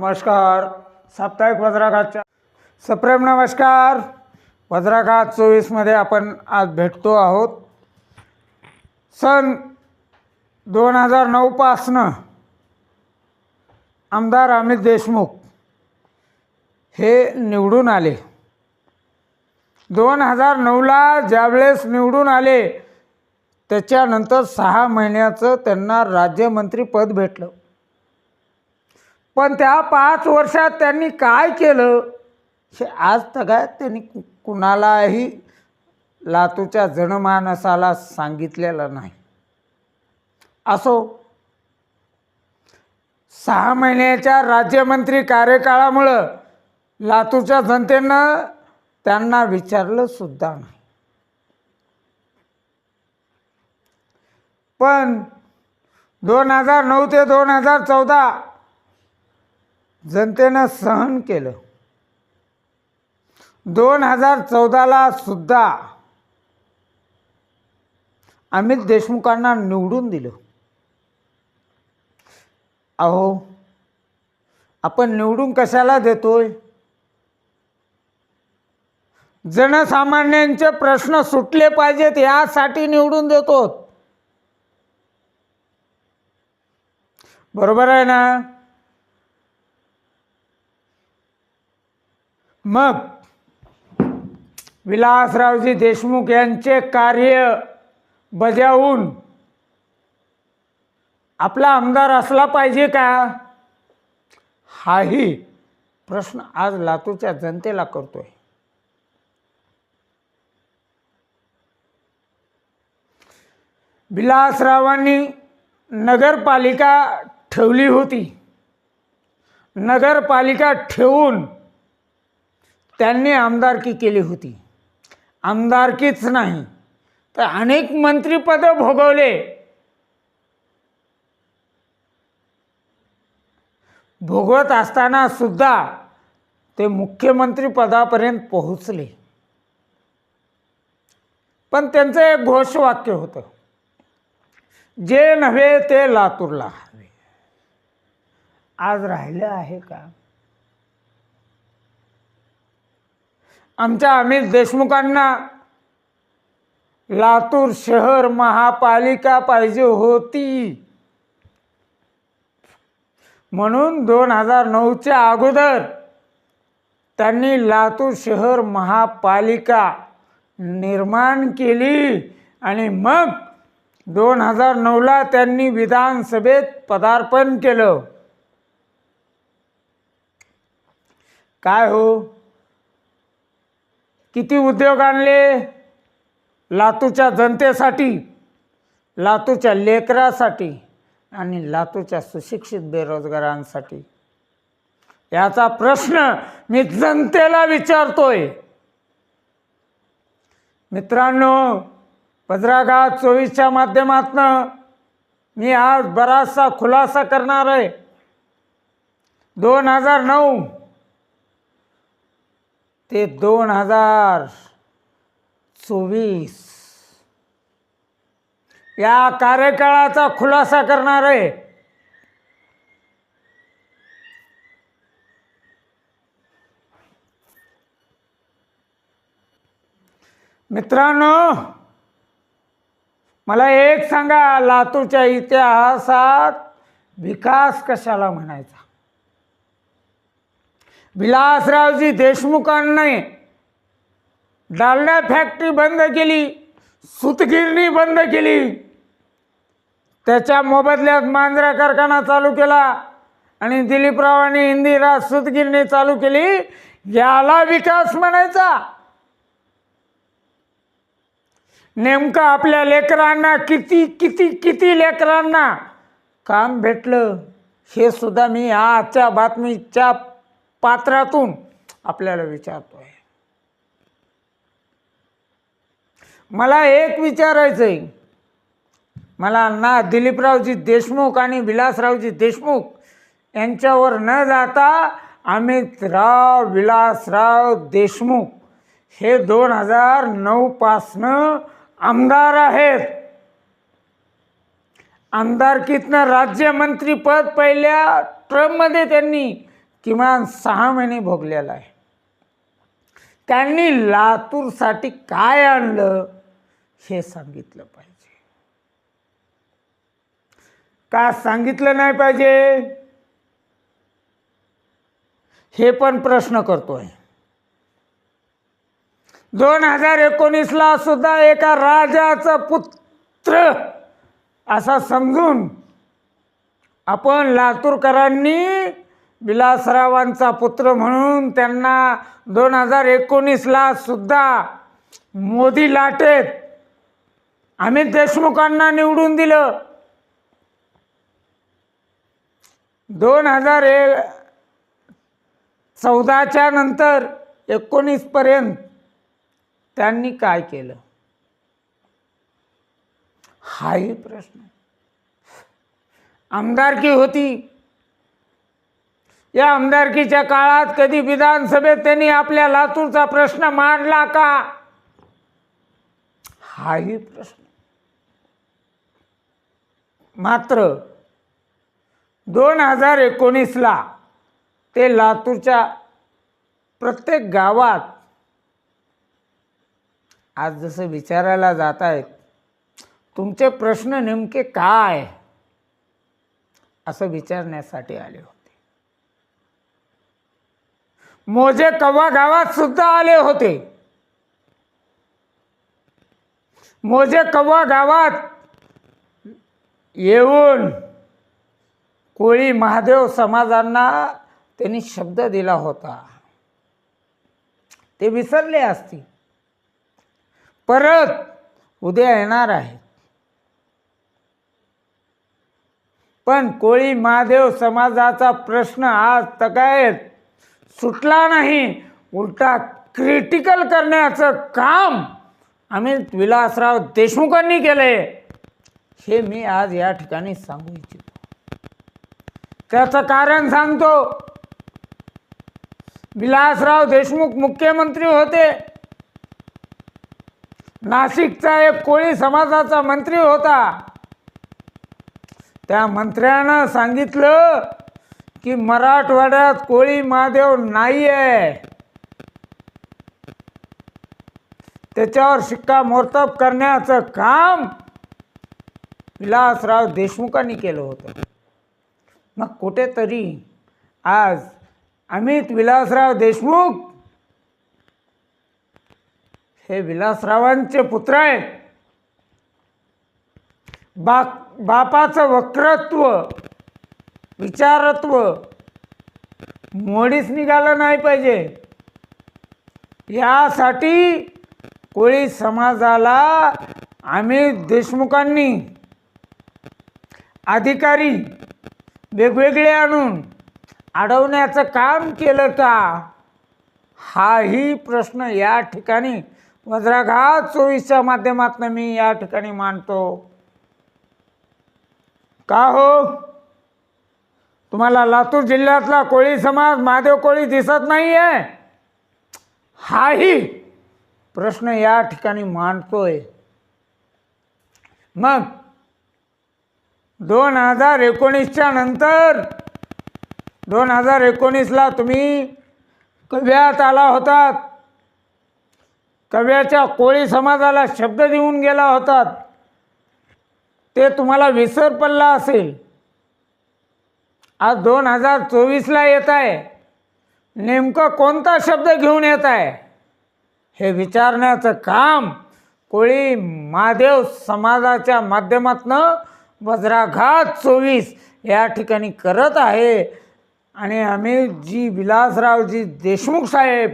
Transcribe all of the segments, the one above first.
नमस्कार. साप्ताहिक वज्राघातच्या सप्रेम नमस्कार. वज्राघात चोवीसमध्ये आपण आज भेटतो आहोत. सन दोन हजार नऊपासनं आमदार अमित देशमुख हे निवडून आले. दोन हजार नऊला ज्यावेळेस निवडून आले त्याच्यानंतर सहा महिन्याचं त्यांना राज्यमंत्रीपद भेटलं. पण त्या पाच वर्षात त्यांनी काय केलं? हे आज तगायत त्यांनी कु- कुणालाही लातूच्या जनमानसाला सांगितलेलं नाही. असो सहा महिन्याच्या राज्यमंत्री कार्यकाळामुळं लातूरच्या जनतेनं त्यांना विचारलं सुद्धा नाही. पण दोन हजार नऊ ते दोन हजार चौदा जनतेनं सहन केलं. दोन हजार चौदाला सुद्धा अमित देशमुखांना निवडून दिलं. अहो आपण निवडून कशाला देतोय? जनसामान्यांचे प्रश्न सुटले पाहिजेत यासाठी निवडून देतो बरोबर आहे ना? मग विलासरावजी देशमुख यांचे कार्य बजावून आपला आमदार असला पाहिजे का? हाही प्रश्न आज लातूरच्या जनतेला करतोय. विलासरावांनी नगरपालिका ठेवली होती. नगरपालिका ठेवून त्यांनी आमदारकी केली होती. आमदारकीच नाही. तर अनेक मंत्रिपदं भोगवले. भोगवत असताना सुद्धा ते मुख्यमंत्रीपदापर्यंत पोहोचले. पण त्यांचं एक घोषवाक्य होतं. जे नव्हे ते लातूरला हवे. आज राहिलं आहे का? आमच्या अमित देशमुखांना लातूर शहर महापालिका पाहिजे होती. म्हणून दोन हजार नऊच्या अगोदर त्यांनी लातूर शहर महापालिका निर्माण केली आणि मग दोन हजार नऊला त्यांनी विधानसभेत पदार्पण केलं. काय हो? किती उद्योग आणले? लातूरच्या जनतेसाठी लातूरच्या लेकरासाठी आणि लातूरच्या सुशिक्षित बेरोजगारांसाठी. याचा प्रश्न मी जनतेला विचारतोय. मित्रांनो पदराघात चोवीसच्या माध्यमातनं मी आज बराचसा खुलासा करणार आहे. दोन हजार नऊ ते दोन हजार चोवीस. या कार्यकाळाचा खुलासा करणार आहे. मित्रांनो मला एक सांगा लातूरच्या इतिहासात विकास कशाला म्हणायचा? विलासरावजी देशमुखांनी डालडा फॅक्टरी बंद केली सुतगिरणी बंद केली. त्याच्या मोबदल्यात मांजरा कारखाना चालू केला आणि दिलीपरावांनी इंदिरा सुतगिरणी चालू केली. याला विकास म्हणायचा. नेमकं आपल्या लेकरांना किती किती किती लेकरांना काम भेटलं हे सुद्धा मी आजच्या बातमीच्या पात्रातून आपल्याला विचारतो आहे मला एक विचारायचं आहे मला ना दिलीपरावजी देशमुख आणि विलासरावजी देशमुख यांच्यावर न जाता अमितराव विलासराव देशमुख हे दोन हजार नऊपासनं आमदार आहेत. आमदारकीतनं राज्यमंत्रीपद पहिल्या ट्रम्पमध्ये त्यांनी किमान सहा महिने भोगलेला आहे. त्यांनी लातूरसाठी काय आणलं हे सांगितलं पाहिजे. का सांगितलं नाही पाहिजे? हे पण प्रश्न करतोय. दोन हजार एकोणीसला सुद्धा एका राजाचा पुत्र असा समजून आपण लातूरकरांनी विलासरावांचा पुत्र म्हणून त्यांना दोन हजार एकोणीसला सुद्धा मोदी लाटेत. अमित देशमुखांना निवडून दिलं. दोन हजार ए चौदाच्या नंतर एकोणीसपर्यंत त्यांनी काय केलं? हाही प्रश्न. आमदारकी होती. या आमदारकीच्या काळात कधी विधानसभेत त्यांनी आपल्या लातूरचा प्रश्न मांडला का? हाही प्रश्न. मात्र दोन हजार एकोणीसला ते लातूरच्या प्रत्येक गावात आज जसं विचारायला जात आहेत तुमचे प्रश्न नेमके काय? असं विचारण्यासाठी आले होते. मोजे कव्वा गावात सुद्धा आले होते. मोजे कव्वा गावात येऊन कोळी महादेव समाजांना त्यांनी शब्द दिला होता. ते विसरले असतील परत उद्या येणार आहेत. पण कोळी महादेव समाजाचा प्रश्न आज तगायत सुटला नाही. उलटा क्रिटिकल करण्याचं काम अमित विलासराव देशमुखांनी केले हे मी आज या ठिकाणी सांगू इच्छितो. त्याचं कारण सांगतो. विलासराव देशमुख मुख्यमंत्री होते. नाशिकचा एक कोळी समाजाचा मंत्री होता. त्या मंत्र्यानं सांगितलं की मराठवाड्यात कोळी महादेव नाही आहे त्याच्यावर शिक्कामोर्तब करण्याचं काम विलासराव देशमुखांनी केलं होतं. मग कुठेतरी आज अमित विलासराव देशमुख हे विलासरावांचे पुत्र आहेत. बा बापाचं वक्रत्व विचारत्व मोडीच निघालं नाही पाहिजे. यासाठी कोळी समाजाला आम्ही देशमुखांनी अधिकारी वेगवेगळे आणून अडवण्याचं काम केलं का? हाही प्रश्न या ठिकाणी वज्राघात चोवीसच्या माध्यमातून मी या ठिकाणी मांडतो. का हो? तुम्हाला लातूर जिल्ह्यातला कोळी समाज महादेव कोळी दिसत नाही आहे हाही प्रश्न या ठिकाणी मांडतोय. मग दोन हजार एकोणीसच्या नंतर दोन हजार एकोणीसला तुम्ही कव्यात आला होतात. कव्याच्या कोळी समाजाला शब्द देऊन गेला होतात. ते तुम्हाला विसर पडला असेल. आज दोन हजार चोवीसला येत आहे. नेमकं कोणता शब्द घेऊन येत आहे? हे विचारण्याचं काम कोळी महादेव समाजाच्या माध्यमातनं वज्राघात चोवीस या ठिकाणी करत आहे. आणि आम्ही जी विलासरावजी देशमुख साहेब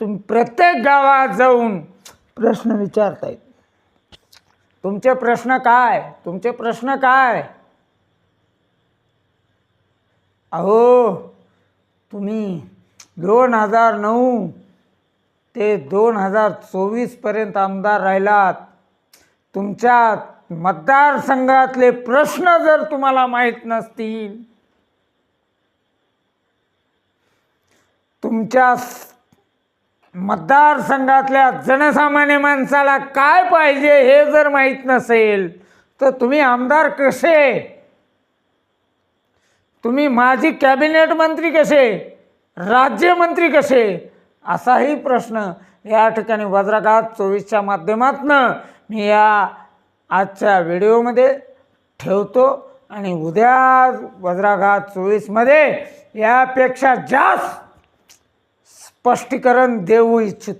तुम्ही प्रत्येक गावात जाऊन प्रश्न विचारतायत. तुमचे प्रश्न काय? तुमचे प्रश्न काय? अहो तुम्ही दोन हजार नऊ ते दोन हजार चोवीसपर्यंत आमदार राहिलात. तुमच्या मतदारसंघातले प्रश्न जर तुम्हाला माहीत नसतील तुमच्या मतदारसंघातल्या जनसामान्य माणसाला काय पाहिजे हे जर माहीत नसेल तर तुम्ही आमदार कसे? तुम्ही माजी कॅबिनेट मंत्री कसे? राज्यमंत्री कसे? असाही प्रश्न या ठिकाणी वज्राघात चोवीसच्या माध्यमातनं मी या आजच्या व्हिडिओमध्ये ठेवतो आणि उद्या वज्राघात चोवीसमध्ये यापेक्षा जास्त स्पष्टीकरण देऊ इच्छितो.